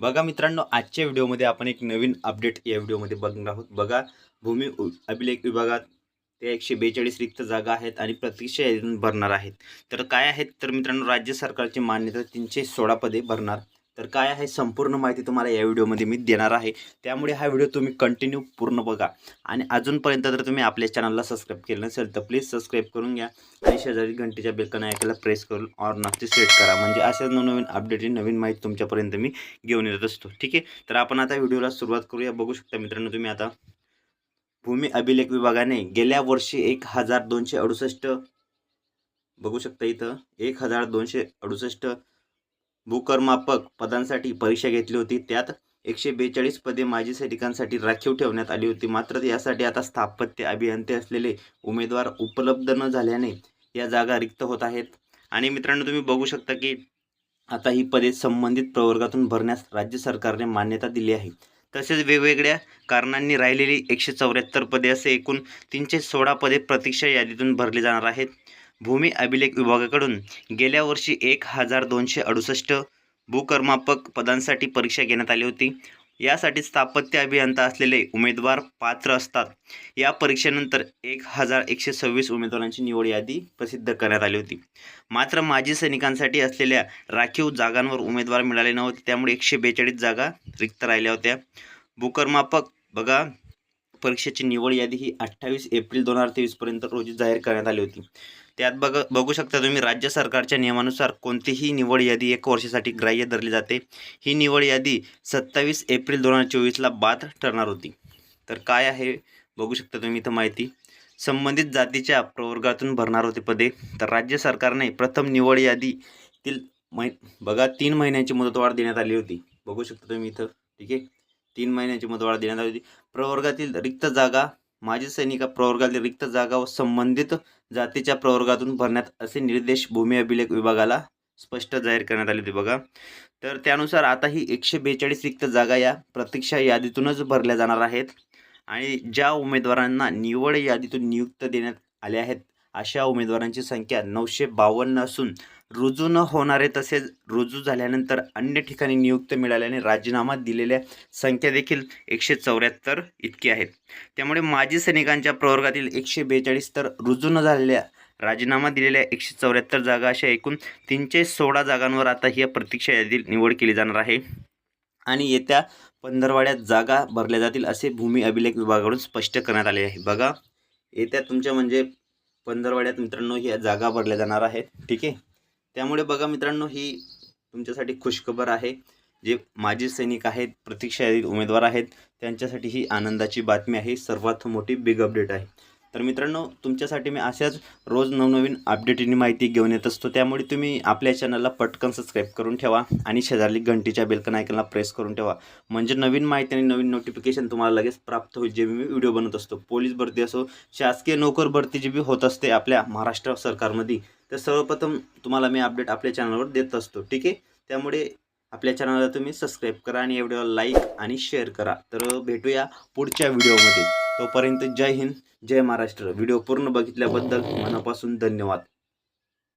बघा मित्रांनो आजच्या व्हिडिओमध्ये आपण एक नवीन अपडेट या व्हिडिओमध्ये बघणार आहोत. बघा भूमी उ- अभिलेख विभागात ते एकशे बेचाळीस रिक्त जागा आहेत आणि प्रतीक्षा यादीतून भरणार आहेत. तर काय आहेत? तर मित्रांनो राज्य सरकारची मान्यता तीनशे सोळा पदे भरणार. तर काय आहे? संपूर्ण माहिती तुम्हाला या व्हिडिओमध्ये मी देणार आहे. त्यामुळे हा व्हिडिओ तुम्ही कंटिन्यू पूर्ण बघा. आणि अजूनपर्यंत जर तुम्ही आपल्या चॅनलला सबस्क्राईब केलं नसेल तर प्लीज सबस्क्राईब करून घ्या. आणि शेजारी घंटेच्या बेलकन ऐकायला प्रेस करून ऑर नक्की सेट करा. म्हणजे अशा नवनवीन अपडेट नवीन माहिती तुमच्यापर्यंत मी घेऊन येत असतो. ठीक आहे? तर आपण आता व्हिडिओला सुरुवात करूया. बघू शकता मित्रांनो तुम्ही आता भूमी अभिलेख विभागाने गेल्या वर्षी एक हजार दोनशे अडुसष्ट बघू शकता इथं एक हजार दोनशे अडुसष्ट भूकरमापक पदांसाठी परीक्षा घेतली होती. त्यात एकशे बेचाळीस पदे माजी सैनिकांसाठी राखीव ठेवण्यात आली होती. मात्र यासाठी आता स्थापत्य अभियंते असलेले उमेदवार उपलब्ध न झाल्याने या जागा रिक्त होत आहेत. आणि मित्रांनो तुम्ही बघू शकता की आता ही पदे संबंधित प्रवर्गातून भरण्यास राज्य सरकारने मान्यता दिली आहे. तसेच वेगवेगळ्या कारणांनी राहिलेली एकशे चौऱ्याहत्तर पदे असे एकूण तीनशे सोळा पदे प्रतीक्षा यादीतून भरली जाणार आहेत. भूमी अभिलेख विभागाकडून गेल्या वर्षी एक हजार दोनशे अडुसष्ट भूकर्मापक पदांसाठी परीक्षा घेण्यात आली होती. यासाठी स्थापत्य अभियंता असलेले उमेदवार पात्र असतात. या परीक्षेनंतर एक हजार एकशे सव्वीस उमेदवारांची निवड यादी प्रसिद्ध करण्यात आली होती. मात्र माजी सैनिकांसाठी असलेल्या राखीव जागांवर उमेदवार मिळाले नव्हते. त्यामुळे एकशे बेचाळीस जागा रिक्त राहिल्या होत्या. भूकर्मापक बघा परीक्षेची निवड यादी ही अठ्ठावीस एप्रिल दोन हजार तेवीसपर्यंत रोजी जाहीर करण्यात आली होती. त्यात बघ बघू शकता तुम्ही राज्य सरकारच्या नियमानुसार कोणतीही निवड यादी एक वर्षासाठी ग्राह्य धरली जाते. ही निवड यादी सत्तावीस एप्रिल दोन हजार चोवीसला बाद ठरणार होती. तर काय आहे बघू शकता तुम्ही इथं माहिती. संबंधित जातीच्या प्रवर्गातून भरणार होते पदे. तर राज्य सरकारने प्रथम निवड यादीतील मै बघा तीन महिन्यांची मुदतवाढ देण्यात आली होती. बघू शकता तुम्ही इथं ठीक आहे? तीन महिन्यांची मुदतवाढ देण्यात आली होती. प्रवर्गातील रिक्त जागा माजी सैनिक प्रवर्गातील रिक्त जागा व संबंधित जातीच्या प्रवर्गातून भरण्यात असे निर्देश भूमी अभिलेख विभागाला स्पष्ट जाहीर करण्यात आले होते बघा. तर त्यानुसार आता ही एकशे बेचाळीस रिक्त जागा या प्रतीक्षा यादीतूनच भरल्या जाणार आहेत आणि ज्या उमेदवारांना निवड यादीतून नियुक्त देण्यात आले आहेत अशा उमेदवारांची संख्या नऊशे बावन्न असून रुजू न होणारे तसेच रुजू झाल्यानंतर अन्य ठिकाणी नियुक्त मिळाल्याने राजीनामा दिलेल्या संख्या देखील एकशे चौऱ्याहत्तर इतकी आहेत. त्यामुळे माजी सैनिकांच्या प्रवर्गातील एकशे बेचाळीस तर रुजू न झालेल्या राजीनामा दिलेल्या एकशे चौऱ्याहत्तर जागा अशा एकूण तीनशे सोळा जागांवर आता ही प्रतीक्षा यादीत निवड केली जाणार आहे. आणि येत्या पंधरवाड्यात जागा भरल्या जातील असे भूमी अभिलेख विभागाकडून स्पष्ट करण्यात आले आहे. बघा येत्या तुमच्या म्हणजे पंधरवाड्यात मित्रांनो ह्या जागा भरल्या जाणार आहेत. ठीक आहे? त्यामुळे बघा मित्रांनो ही तुमच्यासाठी खुशखबर आहे. जे माजी सैनिक आहेत प्रतीक्षा उमेदवार आहेत त्यांच्यासाठी ही आनंदाची बातमी आहे. सर्वात मोठी बिग अपडेट आहे. तर मित्रांनो तुमच्यासाठी मी अशाच रोज नवनवीन अपडेटनी माहिती घेऊन येत असतो. त्यामुळे तुम्ही आपल्या चॅनलला पटकन सबस्क्राईब करून ठेवा आणि शेजारली घंटीच्या बेलकन आयकनला प्रेस करून ठेवा. म्हणजे नवीन माहिती आणि नवीन नोटिफिकेशन तुम्हाला लगेच प्राप्त होईल जे मी व्हिडिओ बनवत असतो. पोलीस भरती असो शासकीय नोकर भरती जी बी होत असते आपल्या महाराष्ट्र सरकारमध्ये तर सर्वप्रथम तुम्हाला मी अपडेट आपल्या चॅनलवर देत असतो. ठीक आहे? त्यामुळे आपल्या चॅनलला तुम्ही सबस्क्राईब करा आणि या व्हिडिओला लाईक आणि शेअर करा. तर भेटूया पुढच्या व्हिडिओमध्ये तोपर्यंत जय हिंद जय महाराष्ट्र. व्हिडिओ पूर्ण बघितल्याबद्दल मनापासून धन्यवाद.